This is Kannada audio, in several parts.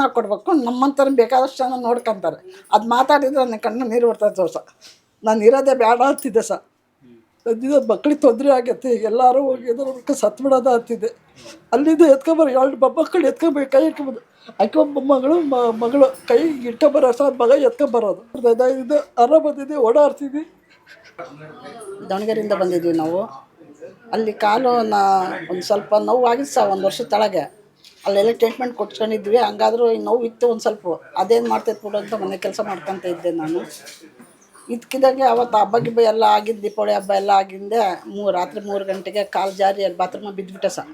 ನಾವು ಕೊಡ್ಬೇಕು ನಮ್ಮಂತರ ಬೇಕಾದಷ್ಟು ಜನ ನೋಡ್ಕೊಂತಾರೆ. ಅದು ಮಾತಾಡಿದ್ರೆ ನನ್ನ ಕಣ್ಣು ನೀರು ಬರ್ತದೆ ಸ ನಾನು ಇರೋದೇ ಬೇಡ ಅಂತಿದ್ದೆ ಸ ಇದು ಮಕ್ಳಿಗೆ ತೊಂದರೆ ಆಗೈತೆ. ಎಲ್ಲರೂ ಹೋಗಿ ಎದುರು ಸತ್ತು ಬಿಡೋದ ಅಂತಿದ್ದೆ. ಅಲ್ಲಿಂದ ಎತ್ಕೊಂಬರು ಎರಡು ಮಕ್ಕಳು ಎತ್ಕೊಂಬ ಕೈ ಇಟ್ಕೊಂಬೋದು ಅಕ್ಕ ಮಗಳು ಮಗಳು ಕೈ ಇಟ್ಕೊಂಬರೋ ಸ ಮಗ ಎತ್ಕೊಂಬರೋದು. ಇದು ಅರ ಬಂದಿದ್ದೆ ಓಡಾಡ್ತಿದ್ವಿ. ದಾವಣಗೆರೆಯಿಂದ ಬಂದಿದ್ವಿ ನಾವು. ಅಲ್ಲಿ ಕಾಲು ಒಂದು ಸ್ವಲ್ಪ ನೋವಾಗಿತ್ತು ಸಹ ಒಂದು ವರ್ಷದ ಕೆಳಗೆ ಅಲ್ಲೆಲ್ಲ ಟ್ರೀಟ್ಮೆಂಟ್ ಕೊಟ್ಕೊಂಡಿದ್ವಿ. ಹಂಗಾದ್ರೂ ಈ ನೋವು ಇತ್ತು ಒಂದು ಸ್ವಲ್ಪ. ಅದೇನು ಮಾಡ್ತೈತೆ ಬಿಡು ಅಂತ ಮನೆ ಕೆಲಸ ಮಾಡ್ಕೊತ ಇದ್ದೆ ನಾನು. ಇದ್ಕಿದಾಗೆ ಅವತ್ತು ಹಬ್ಬ ಗಿಬ್ಬ ಎಲ್ಲ ಆಗಿದ್ದು ದೀಪಾವಳಿ ಹಬ್ಬ ಎಲ್ಲ ಆಗಿಂದೆ ಮೂರು ರಾತ್ರಿ ಮೂರು ಗಂಟೆಗೆ ಕಾಲು ಜಾರಿ ಅಲ್ಲಿ ಬಾತ್ರೂಮ್ ಬಿದ್ದುಬಿಟ್ಟೆ ಸಹ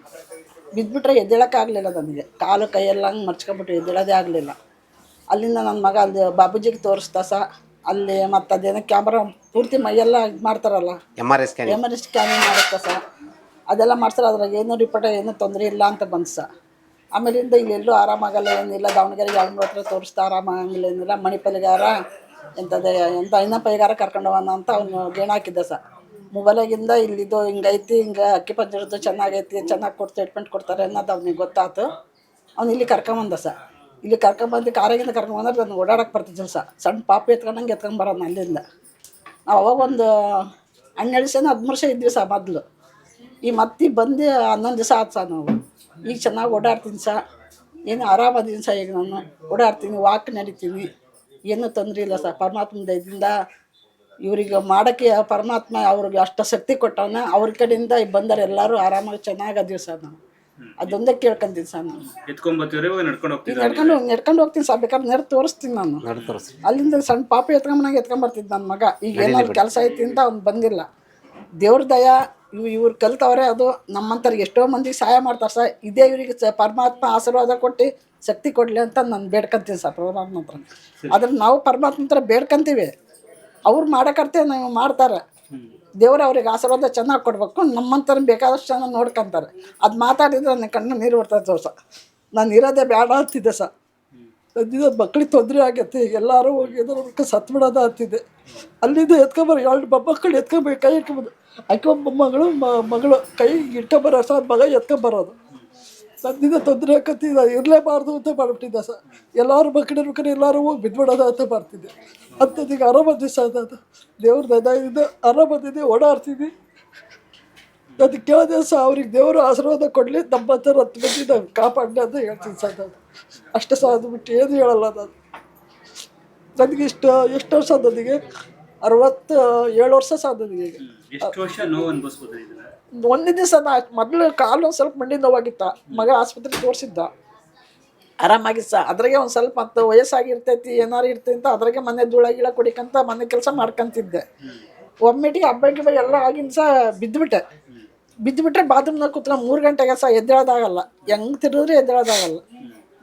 ಬಿದ್ದುಬಿಟ್ರೆ ಎದ್ದೇಳೋಕ್ಕಾಗಲಿಲ್ಲ ನನಗೆ. ಕಾಲು ಕೈಯೆಲ್ಲ ಹಂಗೆ ಮರ್ಚ್ಕೊಂಬಿಟ್ಟು ಎದ್ದೇಳೋದೇ ಆಗಲಿಲ್ಲ. ಅಲ್ಲಿಂದ ನನ್ನ ಮಗ ಅಲ್ಲಿ ಬಾಬುಜಿಗೆ ತೋರಿಸ್ದ ಸಹ ಅಲ್ಲಿ ಮತ್ತು ಅದೇನೋ ಕ್ಯಾಮ್ರಾ ಪೂರ್ತಿ ಮೈಯೆಲ್ಲ ಇದು ಮಾಡ್ತಾರಲ್ಲ. M R S M R scanning ಮಾಡುತ್ತೆ ಸಹ ಅದೆಲ್ಲ ಮಾಡ್ತಾರೆ ಅದ್ರಾಗ ಏನೂ ರಿಪೋರ್ಟ್ ಏನೂ ತೊಂದರೆ ಇಲ್ಲ ಅಂತ ಬಂದು ಸಹ ಆಮೇಲಿಂದ ಇಲ್ಲೆಲ್ಲೂ ಆರಾಮಾಗಲ್ಲ, ಏನಿಲ್ಲ ದಾವಣಗೆರೆ ಯಾವ ಹತ್ರ ತೋರಿಸ್ತಾ ಆರಾಮಾಗಂಗಿಲ್ಲ ಏನಿಲ್ಲ ಮಣಿಪಾಲಿಗಾರ ಎಂಥದೇ ಎಂಥ ಇನ್ನ ಕರ್ಕೊಂಡು ಬಂದ ಅಂತ ಅವನು ಗೇಣ ಹಾಕಿದ್ದ ಸರ್ ಮೊಬೈಲಾಗಿಂದ ಇಲ್ಲಿದ್ದು ಹಿಂಗೈತಿ ಹಿಂಗೆ ಅಕ್ಕಿ ಪಂಜರದ್ದು ಚೆನ್ನಾಗೈತಿ, ಚೆನ್ನಾಗಿ ಕೊಡ್ತು ಟ್ರೀಟ್ಮೆಂಟ್ ಕೊಡ್ತಾರೆ ಅನ್ನೋದು ಅವ್ನಿಗೆ ಗೊತ್ತಾಯ್ತು ಅವ್ನು ಇಲ್ಲಿ ಕರ್ಕೊಂಬಂದ ಸರ್ ಇಲ್ಲಿ ಕರ್ಕೊಂಬಂದು ಕಾರಾಗಿಂದ ಕರ್ಕೊಂಬಂದ್ರೆ ನನಗೆ ಓಡಾಡಕ್ಕೆ ಬರ್ತಿದ್ದಿಲ್ಲ ಸರ್ ಸಣ್ಣ ಪಾಪ ಎತ್ಕೊಂಡಂಗೆ ಎತ್ಕೊಂಬರೋನು ಅಲ್ಲಿಂದ. ನಾವು ಅವಾಗ ಒಂದು ಹನ್ನೆರಡು ದಿವಸ ಹದಿಮೂರು ವರ್ಷ ಇದ್ವಿ ಸರ್ ಮೊದಲು. ಈ ಮತ್ತೆ ಬಂದು ಹನ್ನೊಂದು ದಿವಸ ಆಯ್ತು ಸರ್ ನಾವು. ಈಗ ಚೆನ್ನಾಗಿ ಓಡಾಡ್ತೀನಿ ಸಹ ಏನು ಆರಾಮದೀನಿ ಸಹ ಈಗ ನಾನು. ಓಡಾಡ್ತೀನಿ ವಾಕ್ ನಡಿತೀನಿ. ಏನೂ ತೊಂದರೆ ಇಲ್ಲ ಸಹ ಪರಮಾತ್ಮ ದಯದಿಂದ ಇವ್ರಿಗೆ ಮಾಡೋಕ್ಕೆ ಪರಮಾತ್ಮ ಅವ್ರಿಗೆ ಅಷ್ಟು ಶಕ್ತಿ ಕೊಟ್ಟವನ ಅವ್ರ ಕಡೆಯಿಂದ ಬಂದರೆ ಎಲ್ಲರೂ ಆರಾಮಾಗಿ ಚೆನ್ನಾಗಿ ಅದೀವಿ ಸರ್ ನಾನು. ಅದೊಂದೇ ಕೇಳ್ಕೊಂತೀನಿ ಸರ್ ನಾನು. ನಡ್ಕೊಂಡು ನಡ್ಕೊಂಡು ಹೋಗ್ತೀನಿ ಸರ್ ಬೇಕಾದ್ರೆ ನೆರ ತೋರಿಸ್ತೀನಿ ನಾನು. ಅಲ್ಲಿಂದ ಸಣ್ಣ ಪಾಪ ಎತ್ಕೊಂಬನಾಗ ಎತ್ಕೊಂಬರ್ತಿದ್ದು ನನ್ನ ಮಗ. ಈಗ ಏನಾದ್ರು ಕೆಲಸ ಐತಿ ಅಂತ ಅವ್ನು ಬಂದಿಲ್ಲ. ದೇವ್ರ ದಯ, ಇವು ಇವ್ರು ಕಲ್ತವ್ರೆ ಅದು. ನಮ್ಮಂಥವ್ರಿಗೆ ಎಷ್ಟೋ ಮಂದಿಗೆ ಸಹಾಯ ಮಾಡ್ತಾರೆ ಸರ್. ಇದೇ ಇವರಿಗೆ ಸ ಪರಮಾತ್ಮ ಆಶೀರ್ವಾದ ಕೊಟ್ಟು ಶಕ್ತಿ ಕೊಡಲಿ ಅಂತ ನಾನು ಬೇಡ್ಕಂತೀನಿ ಸರ್ ಪರಮಾತ್ಮ ಹತ್ರ ಆದ್ರೆ ನಾವು ಪರಮಾತ್ಮ ಹತ್ರ ಬೇಡ್ಕೊಂತೀವಿ. ಅವ್ರು ಮಾಡೋಕರ್ತೆ ನಾವು ಮಾಡ್ತಾರೆ. ದೇವ್ರು ಅವ್ರಿಗೆ ಆಶೀರ್ವಾದ ಚೆನ್ನಾಗಿ ಕೊಡ್ಬೇಕು. ನಮ್ಮಂತರ ಬೇಕಾದಷ್ಟು ಚೆನ್ನಾಗಿ ನೋಡ್ಕೊಂತಾರೆ. ಅದು ಮಾತಾಡಿದ್ರೆ ನನ್ನ ಕಣ್ಣು ನೀರು ಬರ್ತದೆ ಸರ್. ನಾನು ಇರೋದೇ ಬೇಡ ಅಂತಿದ್ದೆ ಸರ್. ಇದು ಮಕ್ಳಿಗೆ ತೊಂದರೆ ಆಗೈತೆ ಎಲ್ಲರೂ ಹೋಗಿ ಎದುರು ಸತ್ತು ಬಿಡೋದ ಅಂತಿದ್ದೆ. ಅಲ್ಲಿಂದ ಎತ್ಕೊಂಬರ, ಎರಡು ಮಕ್ಕಳು ಎತ್ಕೊಂಬೇಕು ಕೈ ಇಟ್ಕೊಬೋದು ಅಕ್ಕ ಮಗಳು ಮಗಳು, ಕೈ ಇಟ್ಕೊಂಬರ ಸರ್ ಮಗ ಎತ್ಕೊಂಬರೋದು. ಸದ್ಯದ ತೊಂದರೆ ಆಕತ್ತಿದ್ದ ಇರಲೇಬಾರ್ದು ಅಂತ ಮಾಡ್ಬಿಟ್ಟಿದ್ದ ಸರ್ ಎಲ್ಲರೂ ಮಕ್ಕಳಿರ್ಬೇಕಾದ್ರೆ ಎಲ್ಲರೂ ಹೋಗಿ ಬಿದ್ಬಿಡೋದ ಅಂತ ಮಾಡ್ತಿದ್ದೆ. ಅಂಥದ್ದೀಗ ಆರಾಮ ದಿವಸ ಅದು ದೇವ್ರ ದಯದಿಂದ ಬಂದಿದ್ದೆ ಓಡಾಡ್ತಿದ್ವಿ ಅದು ಕೇಳಿದೆ ಸಹ ಅವ್ರಿಗೆ ದೇವರು ಆಶೀರ್ವಾದ ಕೊಡಲಿ ನಮ್ಮ ಹತ್ರ ಹತ್ತು ಕಾಪಾಡಲಿ ಅಂತ ಹೇಳ್ತೀನಿ ಸರ್ ನಾನು. ಅಷ್ಟೇ ಸಹ ಅದು ಬಿಟ್ಟು ಏನು ಹೇಳಲ್ಲ ನಾನು. ನನಗೆ ಇಷ್ಟು ಎಷ್ಟು ವರ್ಷ ನನಗೆ? ಅರವತ್ತು ಏಳು ವರ್ಷ ಸಹ ನನಗೆ ಈಗ. ಎಷ್ಟು ವರ್ಷ ನೋವು ಅನ್ಭವಿಸ್ಬೋದು ಇದನ್ನ ಒಂದೇ ದಿವಸ ನಾ ಮೊದಲು ಕಾಲು ಒಂದು ಸ್ವಲ್ಪ ಮಂಡಿ ನೋವಾಗಿತ್ತ. ಮಗ ಆಸ್ಪತ್ರೆಗೆ ತೋರಿಸಿದ್ದ. ಆರಾಮಾಗಿ ಸಹ ಅದ್ರಾಗೆ ಒಂದು ಸ್ವಲ್ಪ ಅಂತ ವಯಸ್ಸಾಗಿರ್ತೈತಿ ಏನಾರು ಇರ್ತೈತಿ ಅಂತ ಅದ್ರಾಗೆ ಮನೆ ಧೂಳ ಗಿಳ ಕುಡಿಕಂತ ಮನೆ ಕೆಲಸ ಮಾಡ್ಕೊಂತಿದ್ದೆ. ಒಮ್ಮೆಟಿಗೆ ಹಬ್ಬ ಗಿಬ್ಬ ಎಲ್ಲ ಆಗಿನ ಸಹ ಬಿದ್ದುಬಿಟ್ಟೆ ಬಿದ್ದುಬಿಟ್ರೆ ಬಾತ್ರೂಮ್ನಾಗ ಕೂತ್ಕೊಂಡು ಮೂರು ಗಂಟೆಗೆ ಸಹ ಎದ್ದೇಳೋದಾಗಲ್ಲ ಹೆಂಗೆ ತಿರುಗಿದ್ರೆ ಎದ್ದೇಳೋದಾಗಲ್ಲ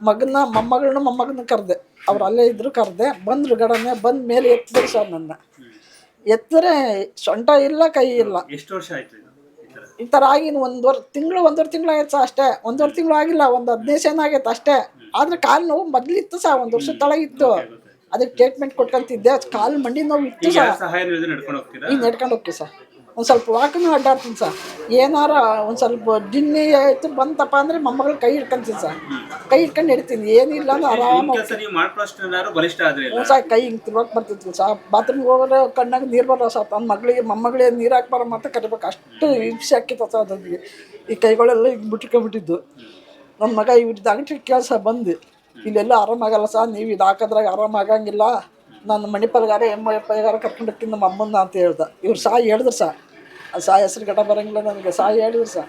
ಮಗನ ಮೊಮ್ಮಗಳನ್ನ ಮೊಮ್ಮಗನ ಕರೆದೆ. ಅವ್ರು ಅಲ್ಲೇ ಇದ್ರು ಕರೆದೆ. ಬಂದರು ಗಡನೆ ಬಂದ ಮೇಲೆ ಎತ್ತಿದ್ರು ಸರ್ ನನ್ನ. ಎತ್ತರೆ ಸೊಂಟ ಇಲ್ಲ ಕೈ ಇಲ್ಲ. ಎಷ್ಟು ವರ್ಷ ಆಯ್ತು ಈ ಥರ? ಥರ ಆಗಿನ ಒಂದುವರೆ ತಿಂಗಳು ಒಂದೂವರೆ ತಿಂಗಳು ಆಯ್ತು ಸಹ ಅಷ್ಟೇ. ಒಂದೂವರೆ ತಿಂಗಳು ಆಗಿಲ್ಲ ಒಂದು ಹದಿನೈದು ಸೆನ್ ಆಗೈತೆ ಅಷ್ಟೇ. ಆದ್ರೆ ಕಾಲು ನೋವು ಮೊದಲಿತ್ತು ಸಹ ಒಂದು ವರ್ಷ ತಳಗಿತ್ತು ಅದಕ್ಕೆ ಟ್ರೀಟ್ಮೆಂಟ್ ಕೊಟ್ಕೊಂತಿದ್ದೆ. ಕಾಲು ಮಂಡಿ ನೋವು ಇತ್ತು ಸಹ ನಡ್ಕೊಂಡು ಹೋಗ್ತೀವಿ ಸರ್ ಒಂದು ಸ್ವಲ್ಪ ವಾಕನ್ನು ಅಡ್ಡಾಡ್ತೀನಿ ಸರ್. ಏನಾರ ಒಂದು ಸ್ವಲ್ಪ ದಿನ್ನಿ ಆಯಿತು ಬಂತಪ್ಪ ಅಂದರೆ ಮೊಮ್ಮಗಳು ಕೈ ಹಿಡ್ಕೊಂತೀನಿ ಸರ್. ಕೈ ಹಿಡ್ಕೊಂಡು ಇಡ್ತೀನಿ ಏನಿಲ್ಲ ಅಂದ್ರೆ ಆರಾಮ ಬಲಿಷ್ಠ ಸಹ ಕೈ ಹಿಂಗೆ ತಿರ್ಬೇಕು ಬರ್ತಿತ್ತು ಸರ್. ಬಾತ್ರೂಮ್ಗೆ ಹೋಗೋರೆ ಕಣ್ಣಾಗ ನೀರು ಬರೋ ಸಾ ತನ್ನ ಮಗಳಿಗೆ ಮೊಮ್ಮಗಳಿಗೆ ನೀರು ಹಾಕ್ಬಾರ ಮತ್ತೆ ಕರಿಬೇಕು. ಅಷ್ಟು ಹಿಂಸೆ ಹಾಕಿತ್ತು ಸರ್ ನನಗೆ ಈ ಕೈಗಳೆಲ್ಲ ಹಿಂಗೆ ಬಿಟ್ಕೊಂಡ್ಬಿಟ್ಟಿದ್ದು ನನ್ನ ಮಗ ಇವ್ರದ್ದು ಅಂಗಡಿ ಕೆಲಸ ಬಂದು. ಇಲ್ಲೆಲ್ಲ ಆರಾಮಾಗಲ್ಲ ಸರ್. ನೀವು ಇದು ಹಾಕೋದ್ರಾಗ ಆರಾಮಾಗಂಗಿಲ್ಲ ನಾನು ಮಣಿಪಾಲ್ಗಾರ ಎಮ್ಮ ಎಪ್ಪಗಾರ ಕರ್ಕೊಂಡು ಹೋಗ್ತೀನಿ ನಮ್ಮ ಅಮ್ಮನ್ನ ಅಂತ ಹೇಳ್ದೆ. ಇವ್ರು ಸಹ ಹೇಳಿದ್ರು ಸಹ ಆ ಹೆಸರು ಗಟ ಬರೋಂಗಿಲ್ಲ ನನಗೆ. ಸಾಯಿ ಹೇಳಿದ್ರು ಸಹ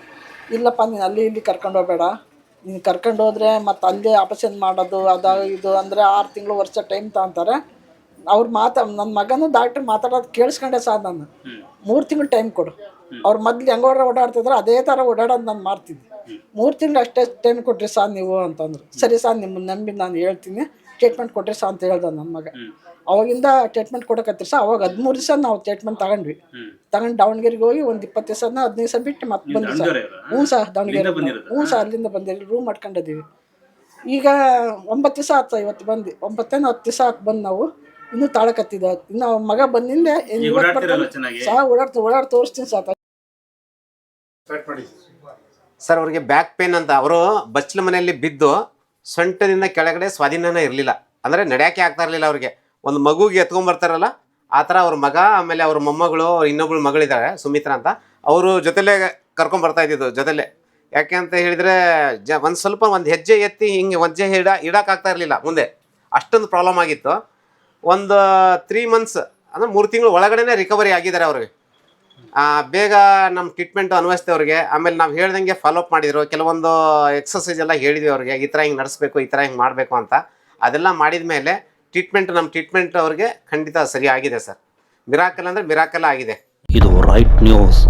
ಇಲ್ಲಪ್ಪ ನೀನು ಅಲ್ಲಿ ಇಲ್ಲಿ ಕರ್ಕೊಂಡು ಹೋಗಬೇಡ. ನೀನು ಕರ್ಕೊಂಡು ಹೋದರೆ ಮತ್ತು ಅಲ್ಲೇ ಆಪರೇಷನ್ ಮಾಡೋದು ಅದು ಇದು ಅಂದರೆ ಆರು ತಿಂಗಳು ವರ್ಷ ಟೈಮ್ ತಗೊಂತಾರೆ. ಅವ್ರು ಮಾತಾ ನನ್ನ ಮಗನೂ ಡಾಕ್ಟ್ರ್ ಮಾತಾಡೋದು ಕೇಳಿಸ್ಕೊಂಡೆ ಸರ್ ನಾನು. ಮೂರು ತಿಂಗಳು ಟೈಮ್ ಕೊಡು. ಅವ್ರು ಮೊದ್ಲು ಹೆಂಗೋರ ಓಡಾಡ್ತಿದ್ರು ಅದೇ ಥರ ಓಡಾಡೋದು ನಾನು ಮಾಡ್ತಿದ್ದೆ. ಮೂರು ತಿಂಗಳು ಅಷ್ಟೇ ಟೈಮ್ ಕೊಟ್ರಿ ಸಾ ನೀವು ಅಂತಂದ್ರು. ಸರಿ ಸಾ ನಿಮ್ಮನ್ನ ನಂಬಿ ನಾನು ಹೇಳ್ತೀನಿ. ಟ್ರೀಟ್ಮೆಂಟ್ ಕೊಟ್ರಿ ಸಾ ಅಂತ ಹೇಳ್ದ ನನ್ನ ಮಗ. ಅವಾಗಿಂದ ಟ್ರೀಟ್ಮೆಂಟ್ ಕೊಡಕತ್ತೀರಿ ಸಾ ಅವಾಗ ಹದಿಮೂರು ದಿವಸ ನಾವು ಟ್ರೀಟ್ಮೆಂಟ್ ತಗೊಂಡ್ವಿ. ತಗೊಂಡು ದಾವಣಗೆರೆಗೆ ಹೋಗಿ ಒಂದು ಇಪ್ಪತ್ತು ದಿವಸ ಹದಿನೈದು ದಿವಸ ಬಿಟ್ಟು ಮತ್ತೆ ಬಂದ್ವಿ ಸರ್? ಹ್ಞೂ ಸರ್ ದಾವಣಗೆರೆ. ಹ್ಞೂ ಸರ್ ಅಲ್ಲಿಂದ ಬಂದಿರಿ ರೂಮ್ ಮಾಡ್ಕೊಂಡಿದ್ದೀವಿ ಈಗ ಒಂಬತ್ತು ದಿವಸ ಆಯ್ತು ಇವತ್ತು ಬಂದು ಒಂಬತ್ತೇನು ಹತ್ತು ದಿವಸ ಹಾಕಿ ಬಂದು ನಾವು. ಇನ್ನೂ ತಾಳಕತ್ತಿದ್ದ. ಇನ್ನು ಮಗ ಬಂದಿಂದ ಸಹ ಓಡಾಡ್ತು ಓಡಾಡ್ ತೋರಿಸ್ತೀನಿ ಸರ್ ಸರ್ ಅವ್ರಿಗೆ ಬ್ಯಾಕ್ ಪೇನ್ ಅಂತ. ಅವರು ಬಚ್ಚಲ ಮನೆಯಲ್ಲಿ ಬಿದ್ದು ಸೊಂಟದಿಂದ ಕೆಳಗಡೆ ಸ್ವಾಧೀನನೇ ಇರಲಿಲ್ಲ. ಅಂದರೆ ನಡೆಯೋಕ್ಕೆ ಆಗ್ತಾ ಇರಲಿಲ್ಲ ಅವ್ರಿಗೆ. ಒಂದು ಮಗುಗೆ ಎತ್ಕೊಂಡ್ಬರ್ತಾರಲ್ಲ ಆ ಥರ ಅವ್ರ ಮಗ, ಆಮೇಲೆ ಅವ್ರ ಮೊಮ್ಮಗಳು, ಅವ್ರ ಇನ್ನೊಬ್ಳು ಮಗಳಿದ್ದಾರೆ, ಸುಮಿತ್ರಾ ಅಂತ. ಅವರು ಜೊತೆಲೇ ಕರ್ಕೊಂಬರ್ತಾ ಇದ್ದಿದ್ದು, ಜೊತೆಲೇ. ಯಾಕೆ ಅಂತ ಹೇಳಿದರೆ, ಜ, ಒಂದು ಸ್ವಲ್ಪ ಒಂದು ಹೆಜ್ಜೆ ಎತ್ತಿ ಹಿಂಗೆ ಒಜ್ಜೆ ಇಡ ಇಡೋಕ್ಕಾಗ್ತಾ ಇರಲಿಲ್ಲ ಮುಂದೆ. ಅಷ್ಟೊಂದು ಪ್ರಾಬ್ಲಮ್ ಆಗಿತ್ತು. ಒಂದು ತ್ರೀ ಮಂತ್ಸ್ ಅಂದರೆ ಮೂರು ತಿಂಗಳು ಒಳಗಡೆನೇ ರಿಕವರಿ ಆಗಿದ್ದಾರೆ ಅವ್ರಿಗೆ. ಬೇಗ ನಮ್ಮ ಟ್ರೀಟ್ಮೆಂಟ್ ಅನ್ವಯಿಸ್ತೇವೆ ಅವ್ರಿಗೆ ಆಮೇಲೆ ನಾವು ಹೇಳ್ದಂಗೆ ಫಾಲೋ ಅಪ್ ಮಾಡಿದ್ರು. ಕೆಲವೊಂದು ಎಕ್ಸಸೈಸ್ ಎಲ್ಲ ಹೇಳಿದ್ವಿ ಅವ್ರಿಗೆ, ಈ ಥರ ಹಿಂಗೆ ನಡೆಸ್ಬೇಕು, ಈ ಥರ ಹಿಂಗೆ ಮಾಡಬೇಕು ಅಂತ. ಅದೆಲ್ಲ ಮಾಡಿದ ಮೇಲೆ ಟ್ರೀಟ್ಮೆಂಟ್ ನಮ್ಮ ಟ್ರೀಟ್ಮೆಂಟ್ ಅವ್ರಿಗೆ ಖಂಡಿತ ಸರಿ ಆಗಿದೆ ಸರ್. ಮಿರಾಕಲ್ ಅಂದರೆ ಮಿರಾಕಲ್ ಆಗಿದೆ. ಇದು ರೈಟ್ ನ್ಯೂಸ್